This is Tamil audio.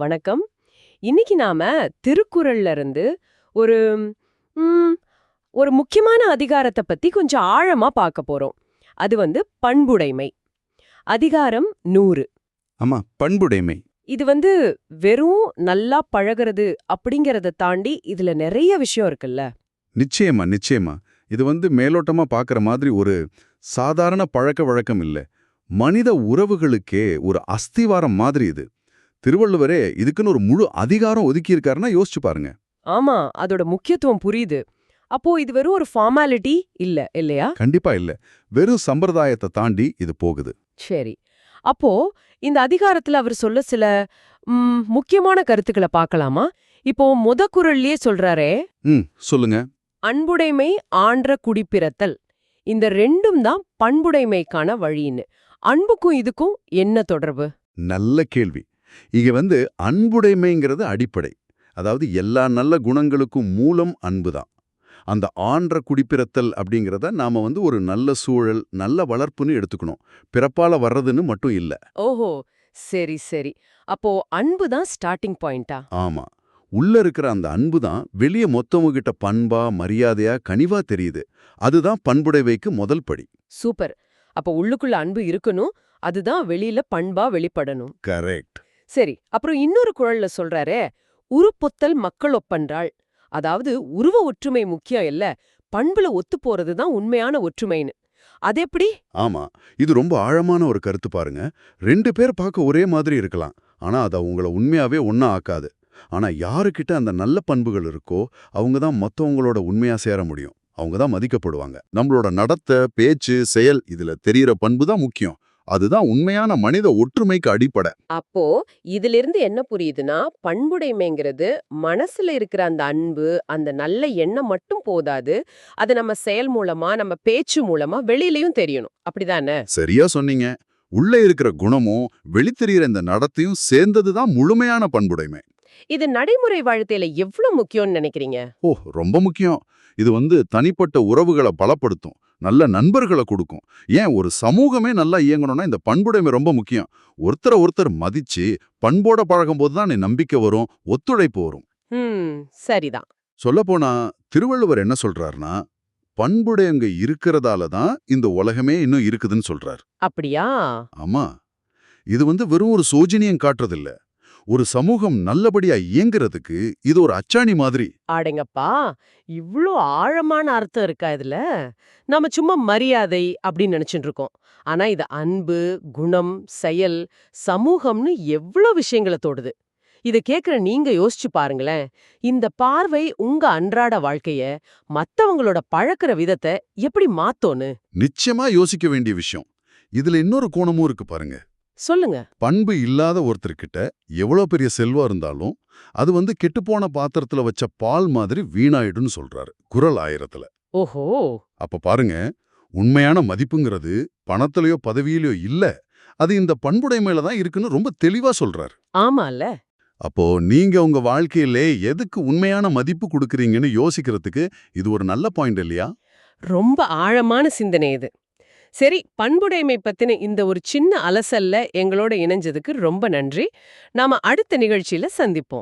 வணக்கம். இன்னைக்கு நாம திருக்குறள்ல இருந்து ஒரு ஒரு முக்கியமான அதிகாரத்தை பத்தி கொஞ்சம் ஆழமா பார்க்க போறோம். அது வந்து பண்புடைமை. அதிகாரம் நூறு. ஆமா பண்புடைமை. இது வந்து வெறும் நல்லா பழகுறது அப்படிங்கறத தாண்டி இதுல நிறைய விஷயம் இருக்குல்ல. நிச்சயமா நிச்சயமா. இது வந்து மேலோட்டமா பார்க்குற மாதிரி ஒரு சாதாரண பழக்க வழக்கம் இல்ல. மனித உறவுகளுக்கே ஒரு அஸ்திவாரம் மாதிரி இது. திருவள்ளுவரே இதுக்குன்னு ஒரு முழு அதிகாரம் ஒதுக்கியிருக்காருன்னா யோசிச்சு பாருங்க. ஆமா அதோட முக்கியத்துவம் புரியுது. அப்போ இது வெறும் ஒரு ஃபார்மாலிட்டி இல்ல இல்லையா? கண்டிப்பா இல்ல. வெறும் சம்பிரதாயத்தை தாண்டி இது போகுது. சரி. அப்போ இந்த அதிகாரத்துல அவர் சொல்ல சில முக்கியமான கருத்துக்களை பார்க்கலாமா? இப்போ முத குரல்லயே சொல்றாரே ம் சொல்லுங்க. அன்புடைமை ஆன்ற குடிப்பிறத்தல். இந்த ரெண்டும் தான் பண்புடைமைக்கான வழின்னு. அன்புக்கும் இதுக்கும் என்ன தொடர்பு? நல்ல கேள்வி. இங்க வந்து அன்புடைமைங்கிறது அடிப்படை. அதாவது எல்லா நல்ல குணங்களுக்கும் மூலம் அன்புதான் அந்த ஆன்ற குடிப்பிறத்தல் அப்படிங்கிறத நாம வந்து ஒரு நல்ல சூழல் நல்ல வளர்ப்புன்னு எடுத்துக்கணும். பிறப்பால வர்றதுன்னு மட்டும் இல்ல. ஓஹோ! சரி சரி. அப்போ அன்பு தான் ஸ்டார்டிங் பாயிண்டா? ஆமா. உள்ள இருக்கிற அந்த அன்பு தான் வெளிய மொத்தவங்க கிட்ட பண்பா மரியாதையா கனிவா தெரியுது. அதுதான் பண்புடைவைக்கு முதல் படி. சூப்பர். அப்போ உள்ளுக்குள்ள அன்பு இருக்கணும். அதுதான் வெளியில பண்பா வெளிப்படணும். கரெக்ட். சரி அப்புறம் இன்னொரு குழல்ல சொல்றாரே உருப்பொத்தல் மக்கள் ஒப்பன்றாள். அதாவது உருவ ஒற்றுமை முக்கியம் இல்ல பண்புல ஒத்து போறது தான் உண்மையான ஒற்றுமைன்னு. அதெப்படி ஆமா இது ரொம்ப ஆழமான ஒரு கருத்து பாருங்க. ரெண்டு பேர் பார்க்க ஒரே மாதிரி இருக்கலாம் ஆனா அது அவங்கள உண்மையாவே ஒண்ணா ஆக்காது. ஆனா யாருக்கிட்ட அந்த நல்ல பண்புகள் இருக்கோ அவங்க தான் மத்தவங்களோட உண்மையா சேர முடியும். அவங்க தான் மதிக்கப்படுவாங்க. நம்மளோட நடத்த பேச்சு செயல் இதுல தெரியற பண்பு தான் முக்கியம். அதுதான் உண்மையான மனித ஒற்றுமைக்கு அடிப்படை. அப்போ இதுல இருந்து என்ன புரியுதுன்னா பண்புடைமைங்கிறது மனசுல இருக்கிற அந்த அன்பு அந்த நல்ல எண்ணம் மட்டும் போதாது. அது நம்ம செயல் மூலமா நம்ம பேச்சு மூலமா வெளியிலயும் தெரியணும். அப்படிதானே? சரியா சொன்னீங்க. உள்ள இருக்கிற குணமும் வெளித்தெரியிற இந்த நடத்தையும் சேர்ந்தது தான் முழுமையான பண்புடைமை. இது நடைமுறை வாழ்க்கையில எவ்வளவு முக்கியம்னு நினைக்கிறீங்க? ஓ ரொம்ப முக்கியம். இது வந்து தனிப்பட்ட உறவுகளை பலப்படுத்தும் நல்ல நண்பர்களை கொடுக்கும். ஏன் ஒரு சமூகமே நல்லா இயங்கணும்னா இந்த பண்புடைமை ரொம்ப முக்கியம். ஒருத்தரை ஒருத்தர் மதிச்சு பண்போட பழகும்போது தான் நம்பிக்கை வரும் ஒத்துழைப்பு வரும். சரிதான். சொல்லப்போனா திருவள்ளுவர் என்ன சொல்றாருன்னா பண்புடையவங்க இருக்கிறதால தான் இந்த உலகமே இன்னும் இருக்குதுன்னு சொல்றார். அப்படியா? ஆமா. இது வந்து வெறும் ஒரு சோஜனியம் காட்டுறதில்ல. ஒரு சமூகம் நல்லபடியா இயங்குறதுக்கு இது ஒரு அச்சாணி மாதிரி. ஆடேங்கப்பா இவ்ளோ ஆழமான அர்த்தம் இருக்கா இதுல? நாம சும்மா மரியாதை அப்படின்னு நினைச்சுட்டு இருக்கோம். ஆனா இது அன்பு குணம் செயல் சமூகம்னு எவ்ளோ விஷயங்களை தொடுது. இத கேக்குற நீங்க யோசிச்சு பாருங்களேன். இந்த பார்வை உங்க அன்றாட வாழ்க்கைய மத்தவங்களோட பழக்குற விதத்தை எப்படி மாத்தோன்னு? நிச்சயமா யோசிக்க வேண்டிய விஷயம். இதுல இன்னொரு கோணமும் இருக்கு பாருங்க. சொல்லுங்க. பண்பு இல்லாத ஒருத்தர்கிட்ட எவ்வளவு பெரிய செல்வம் இருந்தாலும் அது வந்து கெட்டுப்போன பாத்திரத்துல வச்ச பால் மாதிரி வீணாயிடுன்னு சொல்றாரு குரல் ஆயிரத்துல. ஓஹோ! அப்ப பாருங்க உண்மையான மதிப்புங்கிறது பணத்திலயோ பதவியிலயோ இல்ல அது இந்த பண்புடைமையில தான் இருக்குன்னு ரொம்ப தெளிவா சொல்றாரு. ஆமால அப்போ நீங்க உங்க வாழ்க்கையிலே எதுக்கு உண்மையான மதிப்பு கொடுக்கறீங்கன்னு யோசிக்கிறதுக்கு இது ஒரு நல்ல பாயிண்ட் இல்லையா? ரொம்ப ஆழமான சிந்தனை இது. சரி பண்புடைமை பத்தின இந்த ஒரு சின்ன அலசல்ல எங்களோட இணைஞ்சதுக்கு ரொம்ப நன்றி. நாம அடுத்த நிகழ்ச்சியில சந்திப்போம்.